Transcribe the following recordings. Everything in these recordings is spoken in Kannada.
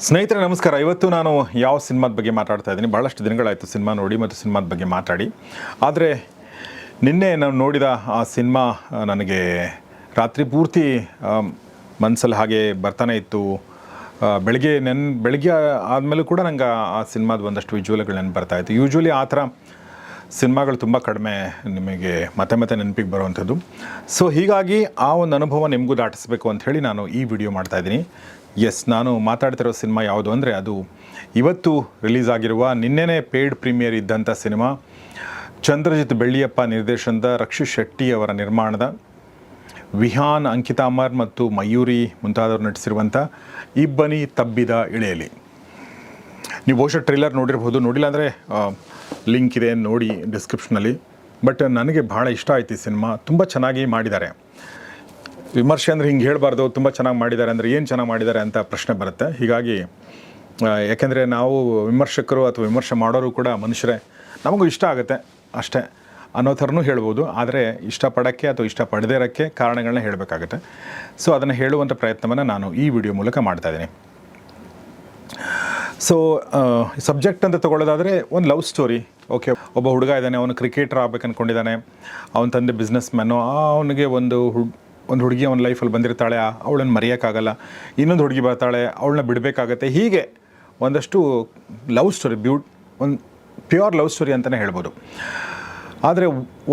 ಸ್ನೇಹಿತರೆ, ನಮಸ್ಕಾರ. ಇವತ್ತು ನಾನು ಯಾವ ಸಿನಿಮಾದ ಬಗ್ಗೆ ಮಾತಾಡ್ತಾ ಇದ್ದೀನಿ? ಬಹಳಷ್ಟು ದಿನಗಳಾಯಿತು ಸಿನಿಮಾ ನೋಡಿ ಮತ್ತು ಸಿನಿಮಾದ ಬಗ್ಗೆ ಮಾತಾಡಿ. ಆದರೆ ನಿನ್ನೆ ನಾನು ನೋಡಿದ ಆ ಸಿನಿಮಾ ನನಗೆ ರಾತ್ರಿ ಪೂರ್ತಿ ಮನಸ್ಸಲ್ಲಿ ಹಾಗೆ ಬರ್ತಾನೆ ಇತ್ತು. ಬೆಳಗ್ಗೆ ನೆನ್, ಬೆಳಗ್ಗೆ ಆದಮೇಲೂ ಕೂಡ ನಂಗೆ ಆ- ಸಿನಿಮಾದ ಒಂದಷ್ಟು ವಿಜುವಲ್ಗಳು ನೆನಪು ಬರ್ತಾ ಇತ್ತು. ಯೂಶ್ವಲಿ ಆ ಥರ ಸಿನಿಮಾಗಳು ತುಂಬ ಕಡಿಮೆ ನಿಮಗೆ ಮತ್ತೆ ಮತ್ತೆ ನೆನಪಿಗೆ ಬರುವಂಥದ್ದು. ಸೊ ಹೀಗಾಗಿ ಆ ಒಂದು ಅನುಭವ ನಿಮಗೂ ದಾಟಿಸ್ಬೇಕು ಅಂತ ಹೇಳಿ ನಾನು ಈ ವಿಡಿಯೋ ಮಾಡ್ತಾ ಇದ್ದೀನಿ. ಎಸ್ ನಾನು ಮಾತಾಡ್ತಿರೋ ಸಿನಿಮಾ ಯಾವುದು ಅಂದರೆ ಅದು ಇವತ್ತು ರಿಲೀಸ್ ಆಗಿರುವ ನಿನ್ನೆನೇ ಪೇಯ್ಡ್ ಪ್ರೀಮಿಯರ್ ಇದ್ದಂಥ ಸಿನಿಮಾ ಚಂದ್ರಜಿತ್ ಬೆಳ್ಳಿಯಪ್ಪ ನಿರ್ದೇಶನದ ರಕ್ಷಿತ್ ಶೆಟ್ಟಿ ಅವರ ನಿರ್ಮಾಣದ. ವಿಹಾನ್, ಅಂಕಿತಾ ಅಮರ್ ಮತ್ತು ಮಯೂರಿ ಮುಂತಾದವರು ನಟಿಸಿರುವಂಥ ಇಬ್ಬನಿ ತಬ್ಬಿದ ಇಳೆಯಲಿ ನೀವು ಬಹುಶಃ ಟ್ರೈಲರ್ ನೋಡಿರ್ಬೋದು. ನೋಡಿಲ್ಲ ಅಂದರೆ ಲಿಂಕ್ ಇದೆ ನೋಡಿ ಡಿಸ್ಕ್ರಿಪ್ಷನಲ್ಲಿ ಬಟ್ ನನಗೆ ಭಾಳ ಇಷ್ಟ ಆಯ್ತು ಈ ಸಿನಿಮಾ. ತುಂಬ ಚೆನ್ನಾಗಿ ಮಾಡಿದ್ದಾರೆ. ವಿಮರ್ಶೆ ಅಂದರೆ ಹಿಂಗೆ ಹೇಳಬಾರ್ದು, ತುಂಬ ಚೆನ್ನಾಗಿ ಮಾಡಿದ್ದಾರೆ ಅಂದರೆ ಏನು ಚೆನ್ನಾಗಿ ಮಾಡಿದ್ದಾರೆ ಅಂತ ಪ್ರಶ್ನೆ ಬರುತ್ತೆ. ಹೀಗಾಗಿ ಯಾಕೆಂದರೆ ನಾವು ವಿಮರ್ಶಕರು ಅಥವಾ ವಿಮರ್ಶೆ ಮಾಡೋರು ಕೂಡ ಮನುಷ್ಯರೇ. ನಮಗೂ ಇಷ್ಟ ಆಗುತ್ತೆ ಅಷ್ಟೇ ಅನ್ನೋ ಥರನೂ ಹೇಳ್ಬೋದು. ಆದರೆ ಇಷ್ಟಪಡೋಕ್ಕೆ ಅಥವಾ ಇಷ್ಟಪಡದೇ ಇರೋಕ್ಕೆ ಕಾರಣಗಳನ್ನ ಹೇಳಬೇಕಾಗುತ್ತೆ. ಸೊ, ಅದನ್ನು ಹೇಳುವಂಥ ಪ್ರಯತ್ನವನ್ನು ನಾನು ಈ ವಿಡಿಯೋ ಮೂಲಕ ಮಾಡ್ತಾಯಿದ್ದೀನಿ ಸೊ ಸಬ್ಜೆಕ್ಟ್ ಅಂತ ತಗೊಳ್ಳೋದಾದರೆ ಒಂದು ಲವ್ ಸ್ಟೋರಿ. ಓಕೆ, ಒಬ್ಬ ಹುಡುಗ ಇದ್ದಾನೆ, ಅವನು ಕ್ರಿಕೆಟರ್ ಆಗ್ಬೇಕು ಅಂದ್ಕೊಂಡಿದ್ದಾನೆ ಅವನ ತಂದೆ ಬಿಸ್ನೆಸ್ ಮ್ಯಾನು ಅವನಿಗೆ ಒಂದು ಹುಡ್ ಒಂದು ಹುಡುಗಿ ಅವನ ಲೈಫಲ್ಲಿ ಬಂದಿರ್ತಾಳೆ ಅವಳನ್ನು ಮರೆಯೋಕ್ಕಾಗಲ್ಲ. ಇನ್ನೊಂದು ಹುಡುಗಿ ಬರ್ತಾಳೆ, ಅವಳನ್ನ ಬಿಡಬೇಕಾಗತ್ತೆ. ಹೀಗೆ ಒಂದಷ್ಟು ಲವ್ ಸ್ಟೋರಿ, ಬ್ಯೂಟ್, ಒಂದು ಪ್ಯೂರ್ ಲವ್ ಸ್ಟೋರಿ ಅಂತಲೇ ಹೇಳ್ಬೋದು. ಆದರೆ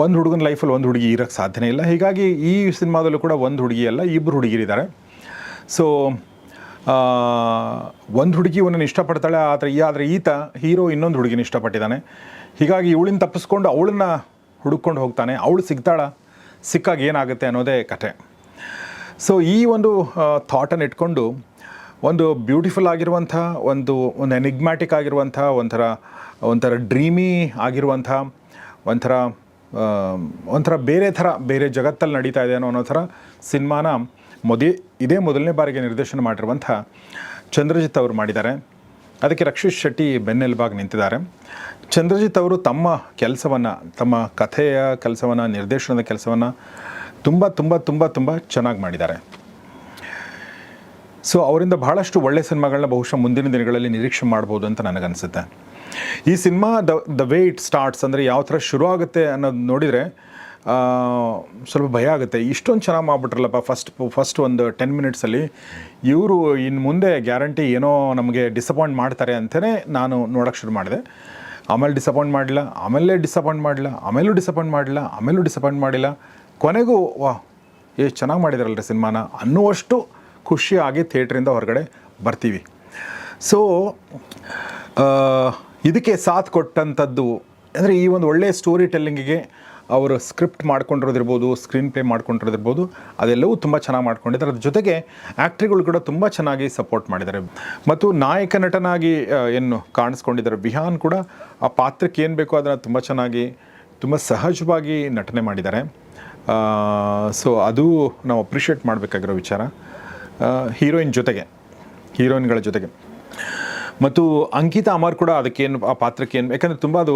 ಒಂದು ಹುಡುಗನ ಲೈಫಲ್ಲಿ ಒಂದು ಹುಡುಗಿ ಇರೋಕ್ಕೆ ಸಾಧ್ಯನೇ ಇಲ್ಲ. ಹೀಗಾಗಿ ಈ ಸಿನಿಮಾದಲ್ಲೂ ಕೂಡ ಒಂದು ಹುಡುಗಿ ಅಲ್ಲ ಇಬ್ಬರು ಹುಡುಗಿರಿದ್ದಾರೆ. ಸೊ ಒಂದು ಹುಡುಗಿ ಇವನನ್ನು ಇಷ್ಟಪಡ್ತಾಳೆ, ಆದರೆ ಈ ಆದರೆ ಈತ ಹೀರೋ ಇನ್ನೊಂದು ಹುಡುಗಿನ ಇಷ್ಟಪಟ್ಟಿದ್ದಾನೆ. ಹೀಗಾಗಿ ಇವಳಿನ ತಪ್ಪಿಸ್ಕೊಂಡು ಅವಳನ್ನ ಹುಡುಕೊಂಡು ಹೋಗ್ತಾನೆ. ಅವಳು ಸಿಗ್ತಾಳ, ಸಿಕ್ಕಾಗ ಏನಾಗುತ್ತೆ ಅನ್ನೋದೇ ಕತೆ. ಸೊ ಈ ಒಂದು ಥಾಟನ್ನು ಇಟ್ಕೊಂಡು ಒಂದು ಬ್ಯೂಟಿಫುಲ್ ಆಗಿರುವಂಥ ಒಂದು ಒಂದು ಎನಿಗ್ಮ್ಯಾಟಿಕ್ ಆಗಿರುವಂಥ ಒಂಥರ ಒಂಥರ ಡ್ರೀಮಿ ಆಗಿರುವಂಥ ಒಂಥರ ಒಂಥರ ಬೇರೆ ಥರ, ಬೇರೆ ಜಗತ್ತಲ್ಲಿ ನಡೀತಾ ಇದೆ ಅನ್ನೋ ಅನ್ನೋ ಥರ ಸಿನಿಮಾನ ಮೊದಿ, ಇದೇ ಮೊದಲನೇ ಬಾರಿಗೆ ನಿರ್ದೇಶನ ಮಾಡಿರುವಂಥ ಚಂದ್ರಜಿತ್ ಅವರು ಮಾಡಿದ್ದಾರೆ. ಅದಕ್ಕೆ ರಕ್ಷಿತ್ ಶೆಟ್ಟಿ ಬೆನ್ನೆಲುಬಾಗಿ ನಿಂತಿದ್ದಾರೆ. ಚಂದ್ರಜಿತ್ ಅವರು ತಮ್ಮ ಕೆಲಸವನ್ನು, ತಮ್ಮ ಕಥೆಯ ಕೆಲಸವನ್ನು, ನಿರ್ದೇಶನದ ಕೆಲಸವನ್ನು ತುಂಬ ತುಂಬ ತುಂಬ ತುಂಬ ಚೆನ್ನಾಗಿ ಮಾಡಿದ್ದಾರೆ. ಸೊ ಅವರಿಂದ ಬಹಳಷ್ಟು ಒಳ್ಳೆ ಸಿನಿಮಾಗಳನ್ನ ಬಹುಶಃ ಮುಂದಿನ ದಿನಗಳಲ್ಲಿ ನಿರೀಕ್ಷೆ ಮಾಡ್ಬೋದು ಅಂತ ನನಗನ್ಸುತ್ತೆ. ಈ cinema the the way it starts ಅಂದರೆ ಯಾವ ಥರ ಶುರು ಆಗುತ್ತೆ ಅನ್ನೋದು ನೋಡಿದರೆ ಸ್ವಲ್ಪ ಭಯ ಆಗುತ್ತೆ. ಇಷ್ಟೊಂದು ಚೆನ್ನಾಗಿ ಮಾಡ್ಬಿಟ್ರಲ್ಲಪ್ಪ, ಫಸ್ಟ್ ಫಸ್ಟ್ ಒಂದು ಟೆನ್ ಮಿನಿಟ್ಸಲ್ಲಿ ಇವರು ಇನ್ನು ಮುಂದೆ ಗ್ಯಾರಂಟಿ ಏನೋ ನಮಗೆ ಡಿಸಪಾಯಿಂಟ್ ಮಾಡ್ತಾರೆ ಅಂತಲೇ ನಾನು ನೋಡೋಕ್ಕೆ ಶುರು ಮಾಡಿದೆ. ಆಮೇಲೆ ಡಿಸಪಾಯಿಂಟ್ ಮಾಡಲಿಲ್ಲ, ಆಮೇಲೆ ಡಿಸಪಾಯಿಂಟ್ ಮಾಡಲಿಲ್ಲ, ಆಮೇಲೂ ಡಿಸಪಾಯಿಂಟ್ ಮಾಡಲಿಲ್ಲ, ಆಮೇಲೂ ಡಿಸಪಾಯಿಂಟ್ ಮಾಡಿಲ್ಲ. ಕೊನೆಗೂ, ವಾ ಎಷ್ಟು ಚೆನ್ನಾಗಿ ಮಾಡಿದಾರಲ್ರಿ ಸಿನಿಮಾನ. ಅನ್ನುವಷ್ಟು ಖುಷಿಯಾಗಿ ಥಿಯೇಟ್ರಿಂದ ಹೊರಗಡೆ ಬರ್ತೀವಿ. ಸೊ ಇದಕ್ಕೆ ಸಾಥ್ ಕೊಟ್ಟಂಥದ್ದು, ಅಂದರೆ ಈ ಒಂದು ಒಳ್ಳೆಯ ಸ್ಟೋರಿ ಟೆಲ್ಲಿಂಗಿಗೆ ಅವರು ಸ್ಕ್ರಿಪ್ಟ್ ಮಾಡ್ಕೊಂಡಿರೋದಿರ್ಬೋದು ಸ್ಕ್ರೀನ್ ಪ್ಲೇ ಮಾಡ್ಕೊಂಡಿರೋದಿರ್ಬೋದು, ಅದೆಲ್ಲವೂ ತುಂಬ ಚೆನ್ನಾಗಿ ಮಾಡ್ಕೊಂಡಿದ್ದಾರೆ. ಅದ್ರ ಜೊತೆಗೆ ಆ್ಯಕ್ಟ್ರಿಗಳು ಕೂಡ ತುಂಬ ಚೆನ್ನಾಗಿ ಸಪೋರ್ಟ್ ಮಾಡಿದ್ದಾರೆ. ಮತ್ತು ನಾಯಕ ನಟನಾಗಿ ಏನು ಕಾಣಿಸ್ಕೊಂಡಿದ್ದಾರೆ. ಬಿಹಾನ್ ಕೂಡ ಆ ಪಾತ್ರಕ್ಕೆ ಏನು ಬೇಕೋ ಅದನ್ನು ತುಂಬ ಚೆನ್ನಾಗಿ, ತುಂಬ ಸಹಜವಾಗಿ ನಟನೆ ಮಾಡಿದ್ದಾರೆ. ಸೊ ಅದು ನಾವು ಅಪ್ರಿಷಿಯೇಟ್ ಮಾಡಬೇಕಾಗಿರೋ ವಿಚಾರ. ಹೀರೋಯಿನ್ ಜೊತೆಗೆ ಹೀರೋಯಿನ್ಗಳ ಜೊತೆಗೆ. ಮತ್ತು ಅಂಕಿತಾ ಅಮರ್ ಕೂಡ ಅದಕ್ಕೇನು ಆ ಪಾತ್ರಕ್ಕೆ ಏನು, ಯಾಕಂದರೆ ತುಂಬ ಅದು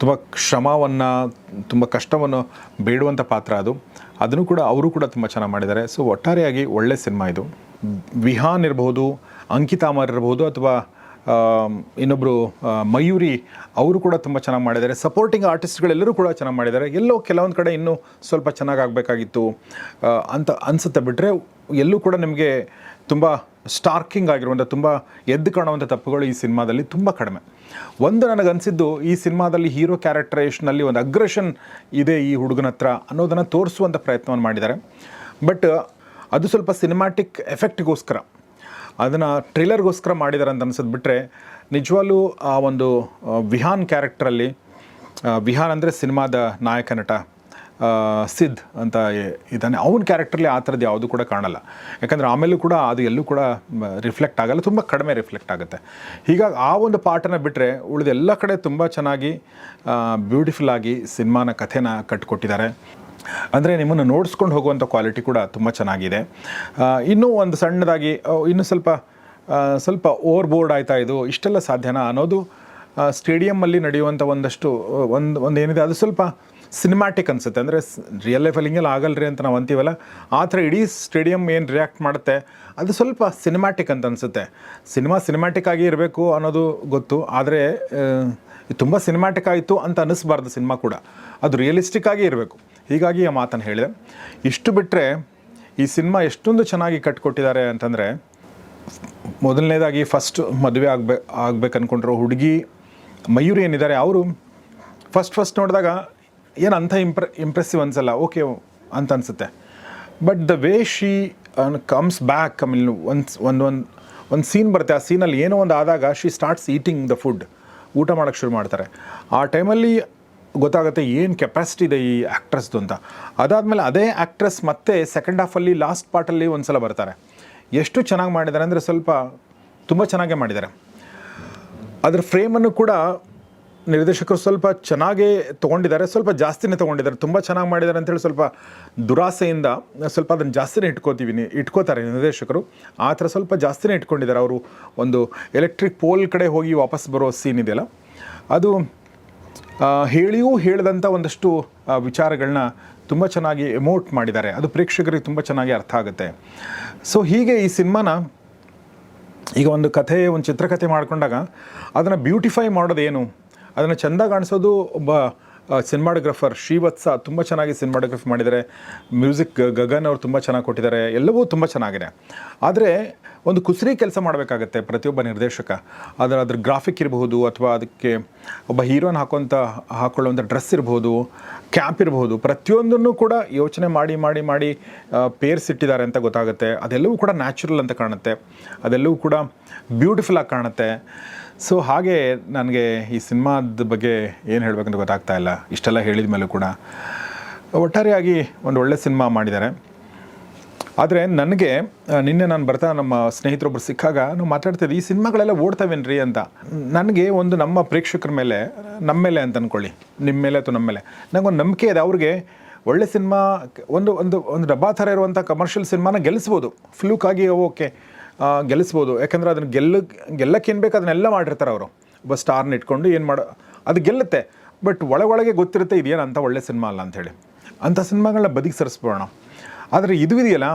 ತುಂಬ ಶ್ರಮವನ್ನು, ತುಂಬ ಕಷ್ಟವನ್ನು ಬೇಡುವಂಥ ಪಾತ್ರ ಅದು. ಅದನ್ನು ಕೂಡ ಅವರು ಕೂಡ ತುಂಬ ಚೆನ್ನಾಗಿ ಮಾಡಿದ್ದಾರೆ. ಸೊ ಒಟ್ಟಾರೆಯಾಗಿ ಒಳ್ಳೆ ಸಿನಿಮಾ ಇದು. ವಿಹಾನ್ ಇರಬಹುದು, ಅಂಕಿತಾ ಅಮರ್ ಇರ್ಬೋದು ಅಥವಾ ಇನ್ನೊಬ್ಬರು ಮಯೂರಿ ಅವರು ಕೂಡ ತುಂಬ ಚೆನ್ನಾಗಿ ಮಾಡಿದ್ದಾರೆ. ಸಪೋರ್ಟಿಂಗ್ ಆರ್ಟಿಸ್ಟ್ಗಳೆಲ್ಲರೂ ಕೂಡ ಚೆನ್ನಾಗಿ ಮಾಡಿದ್ದಾರೆ. ಎಲ್ಲೋ ಕೆಲವೊಂದು ಕಡೆ ಇನ್ನೂ ಸ್ವಲ್ಪ ಚೆನ್ನಾಗಿ ಆಗಬೇಕಾಗಿತ್ತು. ಅಂತ ಅನಿಸುತ್ತೆ ಬಿಟ್ಟರೆ ಎಲ್ಲೂ ಕೂಡ ನಿಮಗೆ ತುಂಬ ಸ್ಟಾರ್ಕಿಂಗ್ ಆಗಿರುವಂಥ ತುಂಬ ಎದ್ದು ಕಾಣುವಂಥ ತಪ್ಪುಗಳು ಈ ಸಿನಿಮಾದಲ್ಲಿ ತುಂಬ ಕಡಿಮೆ. ಒಂದು ನನಗನ್ಸಿದ್ದು ಈ ಸಿನಿಮಾದಲ್ಲಿ ಹೀರೋ ಕ್ಯಾರೆಕ್ಟರೇಷನಲ್ಲಿ ಒಂದು ಅಗ್ರೆಷನ್ ಇದೆ ಈ ಹುಡುಗನ ಹತ್ರ ಅನ್ನೋದನ್ನು ತೋರಿಸುವಂಥ ಪ್ರಯತ್ನವನ್ನು ಮಾಡಿದ್ದಾರೆ. ಬಟ್ ಅದು ಸ್ವಲ್ಪ ಸಿನಿಮ್ಯಾಟಿಕ್ ಎಫೆಕ್ಟ್ಗೋಸ್ಕರ ಅದನ್ನು ಟ್ರಿಲ್ಲರ್ಗೋಸ್ಕರ ಮಾಡಿದ್ದಾರೆ ಅಂತ ಅನ್ಸೋದು ಬಿಟ್ಟರೆ ನಿಜವಾಗ್ಲೂ ಆ ಒಂದು ವಿಹಾನ್ ಕ್ಯಾರೆಕ್ಟ್ರಲ್ಲಿ ವಿಹಾನ್ ಅಂದರೆ ಸಿನಿಮಾದ ನಾಯಕ ನಟ ಸಿದ್ ಅಂತ ಇದ್ದಾನೆ. ಅವನ ಕ್ಯಾರೆಕ್ಟ್ರಲ್ಲಿ ಆ ಥರದ್ದು ಯಾವುದು ಕೂಡ ಕಾಣಲ್ಲ. ಯಾಕಂದರೆ ಆಮೇಲೂ ಕೂಡ ಅದು ಎಲ್ಲೂ ಕೂಡ ರಿಫ್ಲೆಕ್ಟ್ ಆಗಲ್ಲ, ತುಂಬ ಕಡಿಮೆ ರಿಫ್ಲೆಕ್ಟ್ ಆಗುತ್ತೆ. ಹೀಗಾಗಿ ಆ ಒಂದು ಪಾಠನ ಬಿಟ್ಟರೆ ಉಳಿದ ಎಲ್ಲ ಕಡೆ ತುಂಬ ಚೆನ್ನಾಗಿ ಬ್ಯೂಟಿಫುಲ್ ಆಗಿ ಸಿನಿಮಾನ ಕಥೆನ ಕಟ್ಟಿಕೊಟ್ಟಿದ್ದಾರೆ ಅಂದರೆ ನಿಮ್ಮನ್ನು ನೋಡಿಸ್ಕೊಂಡು ಹೋಗುವಂಥ ಕ್ವಾಲಿಟಿ ಕೂಡ ತುಂಬ ಚೆನ್ನಾಗಿದೆ. ಇನ್ನೂ ಒಂದು ಸಣ್ಣದಾಗಿ ಇನ್ನೂ ಸ್ವಲ್ಪ ಸ್ವಲ್ಪ ಓವರ್ ಬೋರ್ಡ್ ಆಯ್ತಾ ಇದು? ಇಷ್ಟೆಲ್ಲ ಸಾಧ್ಯನಾ ಅನ್ನೋದು ಸ್ಟೇಡಿಯಮ್ಮಲ್ಲಿ ನಡೆಯುವಂಥ ಒಂದಷ್ಟು ಒಂದು ಒಂದು ಏನಿದೆ ಅದು ಸ್ವಲ್ಪ ಸಿನಿಮ್ಯಾಟಿಕ್ ಅನಿಸುತ್ತೆ. ಅಂದರೆ ರಿಯಲ್ ಲೈಫಲ್ಲಿ ಹಿಂಗೆಲ್ಲ ಆಗಲ್ರಿ ಅಂತ ನಾವು ಅಂತೀವಲ್ಲ, ಆ ಥರ ಇಡೀ ಸ್ಟೇಡಿಯಂ ಏನು ರಿಯಾಕ್ಟ್ ಮಾಡುತ್ತೆ, ಅದು ಸ್ವಲ್ಪ ಸಿನಿಮ್ಯಾಟಿಕ್ ಅಂತ ಅನಿಸುತ್ತೆ. ಸಿನಿಮಾ ಸಿನಿಮ್ಯಾಟಿಕ್ ಆಗಿ ಇರಬೇಕು ಅನ್ನೋದು ಗೊತ್ತು, ಆದರೆ ತುಂಬ ಸಿನಿಮ್ಯಾಟಿಕ್ ಆಯಿತು ಅಂತ ಅನ್ನಿಸ್ಬಾರ್ದು ಸಿನಿಮಾ ಕೂಡ. ಅದು ರಿಯಲಿಸ್ಟಿಕ್ ಆಗಿ ಇರಬೇಕು. ಹೀಗಾಗಿ ಆ ಮಾತನ್ನು ಹೇಳಿದೆ. ಇಷ್ಟು ಬಿಟ್ಟರೆ ಈ ಸಿನಿಮಾ ಎಷ್ಟೊಂದು ಚೆನ್ನಾಗಿ ಕಟ್ಕೊಟ್ಟಿದ್ದಾರೆ ಅಂತಂದರೆ, ಮೊದಲನೇದಾಗಿ ಫಸ್ಟ್ ಮದುವೆ ಆಗಬೇಕು ಆಗ್ಬೇಕು ಅಂದ್ಕೊಂಡಿರೋ ಹುಡುಗಿ ಮಯೂರಿ ಏನಿದ್ದಾರೆ, ಅವರು ಫಸ್ಟ್ ಫಸ್ಟ್ ನೋಡಿದಾಗ ಏನು ಅಂಥ ಇಂಪ್ರ ಇಂಪ್ರೆಸಿವ್ ಅನ್ಸಲ್ಲ ಓಕೆ ಅಂತ ಅನಿಸುತ್ತೆ. But the way she comes back ಆಮೇಲೆ ಒಂದು ಒಂದು ಒಂದು ಒಂದು ಸೀನ್ ಬರುತ್ತೆ, ಆ ಸೀನಲ್ಲಿ ಏನೋ ಒಂದು ಆದಾಗ she starts eating the food ಊಟ ಮಾಡೋಕ್ಕೆ ಶುರು ಮಾಡ್ತಾರೆ. ಆ ಟೈಮಲ್ಲಿ ಗೊತ್ತಾಗುತ್ತೆ ಏನು ಕೆಪಾಸಿಟಿ ಇದೆ ಈ ಆ್ಯಕ್ಟ್ರೆಸ್ದು ಅಂತ. ಅದಾದಮೇಲೆ ಅದೇ ಆ್ಯಕ್ಟ್ರೆಸ್ ಮತ್ತೆ ಸೆಕೆಂಡ್ ಹಾಫಲ್ಲಿ ಲಾಸ್ಟ್ ಪಾರ್ಟಲ್ಲಿ ಒಂದು ಸಲ ಬರ್ತಾರೆ. ಎಷ್ಟು ಚೆನ್ನಾಗಿ ಮಾಡಿದ್ದಾರೆ ಅಂದರೆ ಸ್ವಲ್ಪ ತುಂಬ ಚೆನ್ನಾಗೇ ಮಾಡಿದ್ದಾರೆ. ಅದರ ಫ್ರೇಮನ್ನು ಕೂಡ ನಿರ್ದೇಶಕರು ಸ್ವಲ್ಪ ಚೆನ್ನಾಗೇ ತೊಗೊಂಡಿದ್ದಾರೆ, ಸ್ವಲ್ಪ ಜಾಸ್ತಿನೇ ತೊಗೊಂಡಿದ್ದಾರೆ, ತುಂಬ ಚೆನ್ನಾಗಿ ಮಾಡಿದ್ದಾರೆ ಅಂತೇಳಿ ಸ್ವಲ್ಪ ದುರಾಸೆಯಿಂದ ಸ್ವಲ್ಪ ಅದನ್ನು ಜಾಸ್ತಿನೇ ಇಟ್ಕೋತೀವಿ, ಇಟ್ಕೋತಾರೆ ನಿರ್ದೇಶಕರು. ಆ ಥರ ಸ್ವಲ್ಪ ಜಾಸ್ತಿನೇ ಇಟ್ಕೊಂಡಿದ್ದಾರೆ ಅವರು. ಒಂದು ಎಲೆಕ್ಟ್ರಿಕ್ ಪೋಲ್ ಕಡೆ ಹೋಗಿ ವಾಪಸ್ ಬರೋ ಸೀನ್ ಇದೆಯಲ್ಲ? ಅದು ಹೇಳಿಯೂ ಹೇಳಿದಂಥ ಒಂದಷ್ಟು ವಿಚಾರಗಳನ್ನ ತುಂಬ ಚೆನ್ನಾಗಿ ಎಮೋಟ್ ಮಾಡಿದ್ದಾರೆ. ಅದು ಪ್ರೇಕ್ಷಕರಿಗೆ ತುಂಬ ಚೆನ್ನಾಗಿ ಅರ್ಥ ಆಗುತ್ತೆ. ಸೊ ಹೀಗೆ ಈ ಸಿನಿಮಾನ ಈಗ ಒಂದು ಕಥೆ ಒಂದು ಚಿತ್ರಕಥೆ ಮಾಡಿಕೊಂಡಾಗ ಅದನ್ನು ಬ್ಯೂಟಿಫೈ ಮಾಡೋದೇನು? ಅದನ್ನು ಚೆಂದ ಕಾಣಿಸೋದು ಒಬ್ಬ ಸಿನಿಮಾಟೋಗ್ರಫರ್ ಶ್ರೀವತ್ಸ ತುಂಬ ಚೆನ್ನಾಗಿ ಸಿನಿಮಾಟೋಗ್ರಫಿ ಮಾಡಿದ್ದಾರೆ. ಮ್ಯೂಸಿಕ್ ಗಗನ್ ಅವರು ತುಂಬ ಚೆನ್ನಾಗಿ ಕೊಟ್ಟಿದ್ದಾರೆ. ಎಲ್ಲವೂ ತುಂಬ ಚೆನ್ನಾಗಿದೆ. ಆದರೆ ಒಂದು ಕುಸರಿ ಕೆಲಸ ಮಾಡಬೇಕಾಗತ್ತೆ ಪ್ರತಿಯೊಬ್ಬ ನಿರ್ದೇಶಕ. ಅದರ ಅದ್ರ ಗ್ರಾಫಿಕ್ ಇರಬಹುದು ಅಥವಾ ಅದಕ್ಕೆ ಒಬ್ಬ ಹೀರೋನ್ ಹಾಕೋಂಥ ಹಾಕೊಳ್ಳುವಂಥ ಡ್ರೆಸ್ ಇರಬಹುದು ಕ್ಯಾಪ್ ಇರಬಹುದು. ಪ್ರತಿಯೊಂದನ್ನು ಕೂಡ ಯೋಚನೆ ಮಾಡಿ ಮಾಡಿ ಮಾಡಿ ಪೇರ್ಸಿಟ್ಟಿದ್ದಾರೆ ಅಂತ ಗೊತ್ತಾಗುತ್ತೆ. ಅದೆಲ್ಲವೂ ಕೂಡ ನ್ಯಾಚುರಲ್ ಅಂತ ಕಾಣುತ್ತೆ. ಅದೆಲ್ಲವೂ ಕೂಡ ಬ್ಯೂಟಿಫುಲ್ ಆಗಿ ಕಾಣುತ್ತೆ. ಸೊ ಹಾಗೆ ನನಗೆ ಈ ಸಿನಿಮಾದ ಬಗ್ಗೆ ಏನು ಹೇಳಬೇಕಂತ ಗೊತ್ತಾಗ್ತಾ ಇಲ್ಲ. ಇಷ್ಟೆಲ್ಲ ಹೇಳಿದ ಮೇಲೂ ಕೂಡ ಒಟ್ಟಾರೆಯಾಗಿ ಒಂದು ಒಳ್ಳೆ ಸಿನಿಮಾ ಮಾಡಿದ್ದಾರೆ. ಆದರೆ ನನಗೆ ನಿನ್ನೆ ನಾನು ಬರ್ತಾ ನಮ್ಮ ಸ್ನೇಹಿತರೊಬ್ಬರು ಸಿಕ್ಕಾಗ ನಾವು ಮಾತಾಡ್ತಿದ್ದೆ ಈ ಸಿನಿಮಾಗಳೆಲ್ಲ ಓಡ್ತಾವೇನ್ರಿ ಅಂತ. ನನಗೆ ಒಂದು ನಮ್ಮ ಪ್ರೇಕ್ಷಕರ ಮೇಲೆ ನಮ್ಮ ಮೇಲೆ ಅಂತ ಅಂದ್ಕೊಳ್ಳಿ ನಿಮ್ಮ ಮೇಲೆ ಅಥವಾ ನಮ್ಮ ಮೇಲೆ. ನನಗೊಂದು ನಂಬಿಕೆ ಇದೆ ಅವ್ರಿಗೆ. ಒಳ್ಳೆ ಸಿನಿಮಾ, ಒಂದು ಒಂದು ಒಂದು ಡಬ್ಬಾ ಥರ ಇರುವಂಥ ಕಮರ್ಷಿಯಲ್ ಸಿನಿಮಾನ ಗೆಲ್ಲಿಸ್ಬೋದು ಫ್ಲೂಕಾಗಿ ಓಕೆ. ಗೆಲ್ಲಿಸ್ಬೋದು. ಯಾಕಂದರೆ ಅದನ್ನು ಗೆಲ್ಲ, ಗೆಲ್ಲಕ್ಕೆ ಏನು ಬೇಕು ಅದನ್ನೆಲ್ಲ ಮಾಡಿರ್ತಾರೆ ಅವರು. ಒಬ್ಬ ಸ್ಟಾರ್ನ ಇಟ್ಕೊಂಡು ಏನು ಮಾಡೋ, ಅದು ಗೆಲ್ಲುತ್ತೆ. ಬಟ್ ಒಳಗೊಳಗೆ ಗೊತ್ತಿರುತ್ತೆ ಇದೇನು ಅಂತ ಒಳ್ಳೆ ಸಿನಿಮಾ ಅಲ್ಲ ಅಂಥೇಳಿ. ಅಂಥ ಸಿನಿಮಾಗಳನ್ನ ಬದಿಗೆ ಸರಿಸ್ಬೋಣ ಆದರೆ ಇದು ಇದೆಯಲ್ಲ,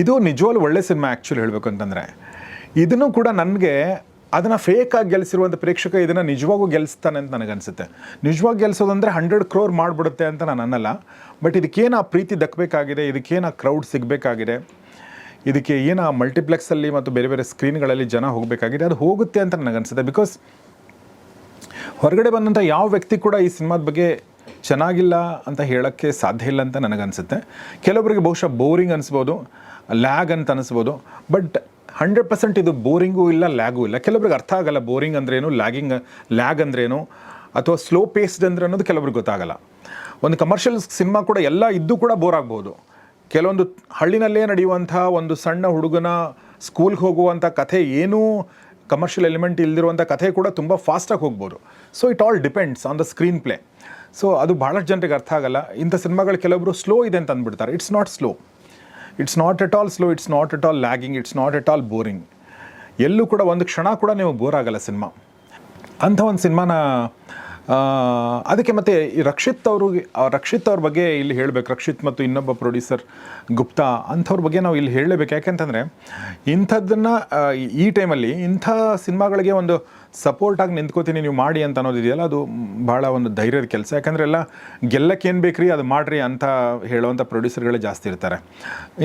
ಇದು ನಿಜವಾಗ್ಲೂ ಒಳ್ಳೆ ಸಿನಿಮಾ ಆ್ಯಕ್ಚುಲಿ ಹೇಳಬೇಕು ಅಂತಂದರೆ. ಇದನ್ನು ಕೂಡ ನನಗೆ ಅದನ್ನು ಫೇಕಾಗಿ ಗೆಲ್ಲಿಸಿರುವಂಥ ಪ್ರೇಕ್ಷಕ ಇದನ್ನು ನಿಜವಾಗೂ ಗೆಲ್ಲಿಸ್ತಾನೆ ಅಂತ ನನಗನ್ಸುತ್ತೆ. ನಿಜವಾಗಿ ಗೆಲ್ಲಿಸೋದಂದರೆ ಹಂಡ್ರೆಡ್ ಕ್ರೋರ್ ಮಾಡಿಬಿಡುತ್ತೆ ಅಂತ ನಾನು ಅನ್ನಲ್ಲ. ಬಟ್ ಇದಕ್ಕೇನು ಆ ಪ್ರೀತಿ ದಕ್ಕಬೇಕಾಗಿದೆ ಇದಕ್ಕೇನು ಆ ಕ್ರೌಡ್ ಸಿಗಬೇಕಾಗಿದೆ? ಇದಕ್ಕೆ ಏನು ಆ ಮಲ್ಟಿಪ್ಲೆಕ್ಸಲ್ಲಿ ಮತ್ತು ಬೇರೆ ಬೇರೆ ಸ್ಕ್ರೀನ್ಗಳಲ್ಲಿ ಜನ ಹೋಗಬೇಕಾಗಿದೆ, ಅದು ಹೋಗುತ್ತೆ ಅಂತ ನನಗನ್ಸುತ್ತೆ ಬಿಕಾಸ್ ಹೊರಗಡೆ ಬಂದಂಥ ಯಾವ ವ್ಯಕ್ತಿ ಕೂಡ ಈ ಸಿನಿಮಾದ ಬಗ್ಗೆ ಚೆನ್ನಾಗಿಲ್ಲ ಅಂತ ಹೇಳೋಕ್ಕೆ ಸಾಧ್ಯ ಇಲ್ಲ ಅಂತ ನನಗನ್ಸುತ್ತೆ ಕೆಲವೊಬ್ಬರಿಗೆ ಬಹುಶಃ ಬೋರಿಂಗ್ ಅನಿಸ್ಬೋದು, ಲ್ಯಾಗ್ ಅಂತ ಅನಿಸ್ಬೋದು ಬಟ್ ಹಂಡ್ರೆಡ್ ಪರ್ಸೆಂಟ್ ಇದು ಬೋರಿಂಗೂ ಇಲ್ಲ, ಲ್ಯಾಗೂ ಇಲ್ಲ. ಕೆಲವೊಬ್ರಿಗೆ ಅರ್ಥ ಆಗಲ್ಲ ಬೋರಿಂಗ್ ಅಂದ್ರೇನು ಲ್ಯಾಗಿಂಗ್, ಲ್ಯಾಗ್ ಅಂದ್ರೇನು ಅಥವಾ ಸ್ಲೋ ಪೇಸ್ಡ್ ಅಂದ್ರೆ ಅನ್ನೋದು ಕೆಲವ್ರಿಗೆ ಗೊತ್ತಾಗಲ್ಲ. ಒಂದು ಕಮರ್ಷಿಯಲ್ ಸಿನಿಮಾ ಕೂಡ ಎಲ್ಲ ಇದ್ದು ಕೂಡ ಬೋರ್ ಆಗ್ಬೋದು. ಕೆಲವೊಂದು ಹಳ್ಳಿನಲ್ಲೇ ನಡೆಯುವಂಥ ಒಂದು ಸಣ್ಣ ಹುಡುಗನ ಸ್ಕೂಲ್ಗೆ ಹೋಗುವಂಥ ಕಥೆ ಏನೂ ಕಮರ್ಷಿಯಲ್ ಎಲಿಮೆಂಟ್ ಇಲ್ದಿರುವಂಥ ಕಥೆ ಕೂಡ ತುಂಬ ಫಾಸ್ಟಾಗಿ ಹೋಗ್ಬೋದು. So it all depends on the screenplay so ಅದು ಭಾಳಷ್ಟು ಜನರಿಗೆ ಅರ್ಥ ಆಗಲ್ಲ. ಇಂಥ ಸಿನಿಮಾಗಳು ಕೆಲವರು ಸ್ಲೋ ಇದೆ ಅಂತ ಅಂದ್ಬಿಡ್ತಾರೆ. It's not slow it's not at all slow it's not at all lagging it's not at all boring ಎಲ್ಲೂ ಕೂಡ ಒಂದು ಕ್ಷಣ ಕೂಡ ನೀವು ಬೋರ್ ಆಗಲ್ಲ ಸಿನಿಮಾ. ಅಂಥ ಒಂದು ಸಿನಿಮಾನ ಅದಕ್ಕೆ ಮತ್ತೆ ರಕ್ಷಿತ್ ಅವರು ರಕ್ಷಿತ್ ಅವ್ರ ಬಗ್ಗೆ ಇಲ್ಲಿ ಹೇಳಬೇಕು. ರಕ್ಷಿತ್ ಮತ್ತು ಇನ್ನೊಬ್ಬ ಪ್ರೊಡ್ಯೂಸರ್ ಗುಪ್ತಾ, ಅಂಥವ್ರ ಬಗ್ಗೆ ನಾವು ಇಲ್ಲಿ ಹೇಳಲೇಬೇಕು. ಯಾಕೆಂತಂದರೆ, ಇಂಥದ್ದನ್ನು ಈ ಟೈಮಲ್ಲಿ ಇಂಥ ಸಿನಿಮಾಗಳಿಗೆ ಒಂದು ಸಪೋರ್ಟಾಗಿ ನಿಂತ್ಕೋತೀನಿ, ನೀವು ಮಾಡಿ ಅಂತ ಅನ್ನೋದಿದೆಯಲ್ಲ ಅದು ಭಾಳ ಒಂದು ಧೈರ್ಯದ ಕೆಲಸ. ಯಾಕಂದರೆ ಎಲ್ಲ ಗೆಲ್ಲಕ್ಕೇನು ಬೇಕ್ರಿ, ಅದು ಮಾಡಿರಿ ಅಂತ ಹೇಳುವಂಥ ಪ್ರೊಡ್ಯೂಸರ್ಗಳೇ ಜಾಸ್ತಿ ಇರ್ತಾರೆ.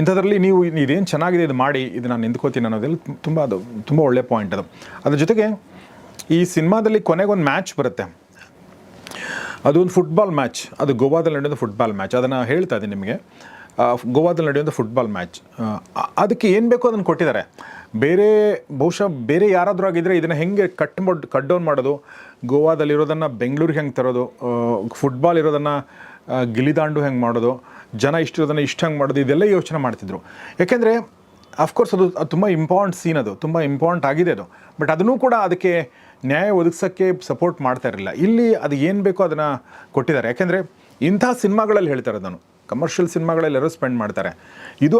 ಇಂಥದ್ರಲ್ಲಿ ನೀವು ಇದೇನು ಚೆನ್ನಾಗಿದೆ, ಇದು ಮಾಡಿ, ಇದು ನಾನು ನಿಂತ್ಕೋತೀನಿ ಅನ್ನೋದೆಲ್ಲ ತುಂಬ ಅದು, ತುಂಬ ಒಳ್ಳೆಯ ಪಾಯಿಂಟ್ ಅದು. ಅದ್ರ ಜೊತೆಗೆ ಈ ಸಿನಿಮಾದಲ್ಲಿ ಕೊನೆಗೊಂದು ಮ್ಯಾಚ್ ಬರುತ್ತೆ. ಅದು ಒಂದು ಫುಟ್ಬಾಲ್ ಮ್ಯಾಚ್ ಅದು ಗೋವಾದಲ್ಲಿ ನಡೆಯೋದು ಫುಟ್ಬಾಲ್ ಮ್ಯಾಚ್ ಅದನ್ನು ಹೇಳ್ತಾ ಇದ್ದೀನಿ ನಿಮಗೆ. ಗೋವಾದಲ್ಲಿ ನಡೆಯೋದು ಫುಟ್ಬಾಲ್ ಮ್ಯಾಚ್ ಅದಕ್ಕೆ ಏನು ಬೇಕೋ ಅದನ್ನು ಕೊಟ್ಟಿದ್ದಾರೆ. ಬೇರೆ, ಬಹುಶಃ ಬೇರೆ ಯಾರಾದರೂ ಆಗಿದ್ದರೆ ಇದನ್ನು ಹೆಂಗೆ ಕಟ್ ಮಾಡಿ ಕಟ್ ಡೌನ್ ಮಾಡೋದು? ಗೋವಾದಲ್ಲಿರೋದನ್ನು ಬೆಂಗಳೂರಿಗೆ ಹೆಂಗೆ ತರೋದು? ಫುಟ್ಬಾಲ್ ಇರೋದನ್ನು ಗಿಲಿದಾಂಡು ಹೆಂಗೆ ಮಾಡೋದು? ಜನ ಇಷ್ಟಿರೋದನ್ನು ಇಷ್ಟು ಹೆಂಗೆ ಮಾಡೋದು? ಇದೆಲ್ಲ ಯೋಚನೆ ಮಾಡ್ತಿದ್ರು. ಯಾಕೆಂದರೆ ಅಫ್ಕೋರ್ಸ್ ಅದು ತುಂಬ ಇಂಪಾರ್ಟೆಂಟ್ ಸೀನ್ ಅದು. ತುಂಬ ಇಂಪಾರ್ಟೆಂಟ್ ಆಗಿದೆ ಅದು. ಬಟ್ ಅದನ್ನೂ ಕೂಡ ಅದಕ್ಕೆ ನ್ಯಾಯ ಒದಗಿಸೋಕ್ಕೆ ಸಪೋರ್ಟ್ ಮಾಡ್ತಾ ಇರಲಿಲ್ಲ. ಇಲ್ಲಿ ಅದು ಏನು ಬೇಕೋ ಅದನ್ನು ಕೊಟ್ಟಿದ್ದಾರೆ. ಯಾಕೆಂದರೆ ಇಂಥ ಸಿನಿಮಾಗಳಲ್ಲಿ ಹೇಳ್ತಾರೆ ನಾನು ಕಮರ್ಷಿಯಲ್ ಸಿನಿಮಾಗಳಲ್ಲಿ ಎಲ್ಲರೂ ಸ್ಪೆಂಡ್ ಮಾಡ್ತಾರೆ. ಇದು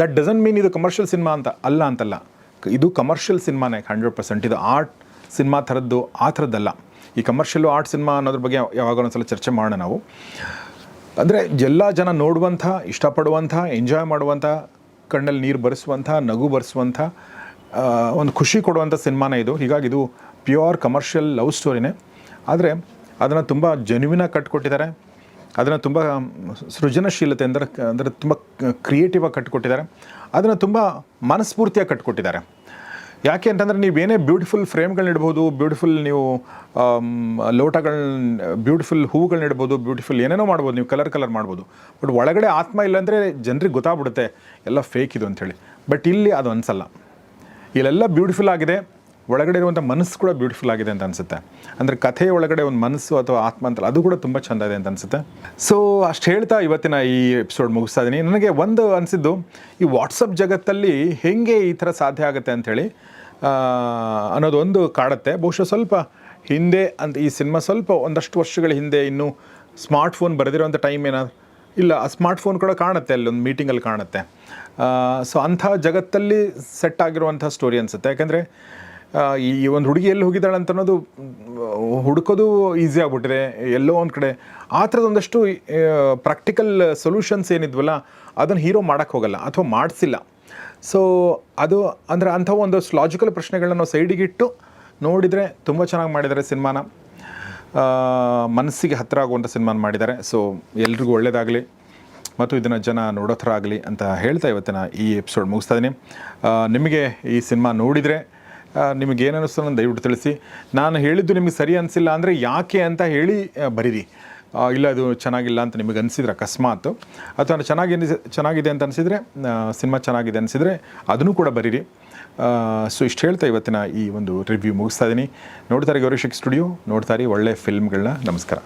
ದಟ್ ಡಸನ್ ಮೀನ್ ಇದು ಕಮರ್ಷಿಯಲ್ ಸಿನಿಮಾ ಅಂತ ಅಲ್ಲ ಅಂತಲ್ಲ. ಇದು ಕಮರ್ಷಿಯಲ್ ಸಿನಿಮಾನೇ ಹಂಡ್ರೆಡ್ ಪರ್ಸೆಂಟ್ ಇದು ಆರ್ಟ್ ಸಿನಿಮಾ ಥರದ್ದು, ಆ ಥರದ್ದಲ್ಲ. ಈ ಕಮರ್ಷಿಯಲ್ಲು ಆರ್ಟ್ ಸಿನಿಮಾ ಅನ್ನೋದ್ರ ಬಗ್ಗೆ ಯಾವಾಗ ಒಂದ್ಸಲ ಚರ್ಚೆ ಮಾಡೋಣ ನಾವು. ಅಂದರೆ ಎಲ್ಲ ಜನ ನೋಡುವಂಥ, ಇಷ್ಟಪಡುವಂಥ ಎಂಜಾಯ್ ಮಾಡುವಂಥ, ಕಣ್ಣಲ್ಲಿ ನೀರು ಬರೆಸುವಂಥ, ನಗು ಬರೆಸುವಂಥ ಒಂದು ಖುಷಿ ಕೊಡುವಂಥ ಸಿನಿಮಾನೇ ಇದು. ಹೀಗಾಗಿ ಇದು ಪ್ಯೂರ್ ಕಮರ್ಷಿಯಲ್ ಲವ್ ಸ್ಟೋರಿನೇ. ಆದರೆ ಅದನ್ನು ತುಂಬ ಜೆನ್ಯೂನಾಗಿ ಕಟ್ಕೊಟ್ಟಿದ್ದಾರೆ. ಅದನ್ನು ತುಂಬ ಸೃಜನಶೀಲತೆ ಅಂದರೆ ಅಂದರೆ ತುಂಬ ಕ್ರಿಯೇಟಿವಾಗಿ ಕಟ್ಕೊಟ್ಟಿದ್ದಾರೆ. ಅದನ್ನು ತುಂಬ ಮನಸ್ಫೂರ್ತಿಯಾಗಿ ಕಟ್ಕೊಟ್ಟಿದ್ದಾರೆ. ಯಾಕೆ ಅಂತಂದರೆ ನೀವೇನೇ ಬ್ಯೂಟಿಫುಲ್ ಫ್ರೇಮ್ಗಳನ್ನ ಇಡ್ಬೋದು ಬ್ಯೂಟಿಫುಲ್ ನೀವು ಲೋಟಗಳನ್ನ ಬ್ಯೂಟಿಫುಲ್ ಹೂವುಗಳನ್ನ ಇಡ್ಬೋದು ಬ್ಯೂಟಿಫುಲ್ ಏನೇನೋ ಮಾಡ್ಬೋದು, ನೀವು ಕಲರ್ ಕಲರ್ ಮಾಡ್ಬೋದು. ಬಟ್ ಒಳಗಡೆ ಆತ್ಮ ಇಲ್ಲಾಂದರೆ ಜನರಿಗೆ ಗೊತ್ತಾಗ್ಬಿಡುತ್ತೆ, ಎಲ್ಲ ಫೇಕ್ ಇದು ಅಂಥೇಳಿ ಬಟ್ ಇಲ್ಲಿ ಅದು ಅನಿಸಲ್ಲ. ಇಲ್ಲೆಲ್ಲ ಬ್ಯೂಟಿಫುಲ್ ಆಗಿದೆ. ಒಳಗಡೆ ಇರುವಂಥ ಮನಸ್ಸು ಕೂಡ ಬ್ಯೂಟಿಫುಲ್ ಆಗಿದೆ ಅಂತ ಅನಿಸುತ್ತೆ. ಅಂದರೆ ಕಥೆಯ ಒಳಗಡೆ ಒಂದು ಮನಸ್ಸು ಅಥವಾ ಆತ್ಮ ಅಂತಲ್ಲ ಅದು ಕೂಡ ತುಂಬ ಚೆಂದ ಇದೆ ಅಂತ ಅನಿಸುತ್ತೆ. ಸೊ ಅಷ್ಟು ಹೇಳ್ತಾ ಇವತ್ತಿನ ಈ ಎಪಿಸೋಡ್ ಮುಗಿಸ್ತಾ ಇದ್ದೀನಿ ನನಗೆ ಒಂದು ಅನಿಸಿದ್ದು, ಈ ವಾಟ್ಸಪ್ ಜಗತ್ತಲ್ಲಿ ಹೇಗೆ ಈ ಥರ ಸಾಧ್ಯ ಆಗುತ್ತೆ ಅಂಥೇಳಿ ಅನ್ನೋದು ಒಂದು ಕಾಡುತ್ತೆ. ಬಹುಶಃ ಸ್ವಲ್ಪ ಹಿಂದೆ ಅಂತ ಈ ಸಿನಿಮಾ ಸ್ವಲ್ಪ ಒಂದಷ್ಟು ವರ್ಷಗಳ ಹಿಂದೆ ಇನ್ನೂ ಸ್ಮಾರ್ಟ್ಫೋನ್ ಬರೆದಿರೋಂಥ ಟೈಮ್ ಏನಾದ್ರು ಇಲ್ಲ, ಆ ಸ್ಮಾರ್ಟ್ಫೋನ್ ಕೂಡ ಕಾಣುತ್ತೆ, ಅಲ್ಲೊಂದು ಮೀಟಿಂಗಲ್ಲಿ ಕಾಣುತ್ತೆ. ಸೊ ಅಂಥ ಜಗತ್ತಲ್ಲಿ ಸೆಟ್ ಆಗಿರುವಂಥ ಸ್ಟೋರಿ ಅನಿಸುತ್ತೆ. ಯಾಕಂದರೆ ಈ ಒಂದು ಹುಡುಗಿ ಎಲ್ಲಿ ಹೋಗಿದ್ದಾಳೆ ಅಂತ ಅನ್ನೋದು ಹುಡುಕೋದು ಈಸಿ ಆಗಿಬಿಟ್ಟಿದೆ, ಎಲ್ಲೋ ಒಂದು ಕಡೆ. ಆ ಥರದ ಒಂದಷ್ಟು ಪ್ರಾಕ್ಟಿಕಲ್ ಸೊಲ್ಯೂಷನ್ಸ್ ಏನಿದ್ವಲ್ಲ, ಅದನ್ನು ಹೀರೋ ಮಾಡೋಕ್ಕೆ ಹೋಗಲ್ಲ, ಅಥವಾ ಮಾಡಿಸಿಲ್ಲ. ಸೊ ಅದು ಅಂದರೆ ಅಂಥ ಒಂದಷ್ಟು ಲಾಜಿಕಲ್ ಪ್ರಶ್ನೆಗಳನ್ನ ನಾವು ಸೈಡಿಗೆ ಇಟ್ಟು ನೋಡಿದರೆ ತುಂಬ ಚೆನ್ನಾಗಿ ಮಾಡಿದ್ದಾರೆ ಸಿನಿಮಾನ. ಮನಸ್ಸಿಗೆ ಹತ್ತಿರ ಆಗುವಂಥ ಸಿನಿಮಾನ ಮಾಡಿದ್ದಾರೆ. ಸೊ ಎಲ್ರಿಗೂ ಒಳ್ಳೆಯದಾಗಲಿ ಮತ್ತು ಇದನ್ನು ಜನ ನೋಡೋ ಥರ ಆಗಲಿ ಅಂತ ಹೇಳ್ತಾ ಇವತ್ತಿನ ಈ ಎಪಿಸೋಡ್ ಮುಗಿಸ್ತಾ ಇದ್ದೀನಿ ನಿಮಗೆ ಈ ಸಿನಿಮಾ ನೋಡಿದರೆ ನಿಮಗೆ ಏನು ದಯವಿಟ್ಟು ತಿಳಿಸಿ. ನಾನು ಹೇಳಿದ್ದು ನಿಮಗೆ ಸರಿ ಅನಿಸಿಲ್ಲ ಅಂದರೆ ಯಾಕೆ ಅಂತ ಹೇಳಿ ಬರೀರಿ. ಇಲ್ಲ ಅದು ಚೆನ್ನಾಗಿಲ್ಲ ಅಂತ ನಿಮಗೆ ಅನಿಸಿದ್ರೆ ಅಕಸ್ಮಾತ್. ಅಥವಾ ಚೆನ್ನಾಗಿ ಚೆನ್ನಾಗಿದೆ ಅಂತ ಅನಿಸಿದರೆ ಸಿನಿಮಾ ಚೆನ್ನಾಗಿದೆ ಅನಿಸಿದರೆ ಅದನ್ನು ಕೂಡ ಬರೀರಿ. ಸೊ ಇಷ್ಟು ಹೇಳ್ತಾ ಇವತ್ತಿನ ಈ ಒಂದು ರಿವ್ಯೂ ಮುಗಿಸ್ತಾ ಇದ್ದೀನಿ ನೋಡ್ತಾರೆ ಗೌರಿಶಕ್ ಸ್ಟುಡಿಯೋ ನೋಡ್ತಾರೆ ಒಳ್ಳೆ ಫಿಲ್ಮ್ಗಳನ್ನ ನಮಸ್ಕಾರ.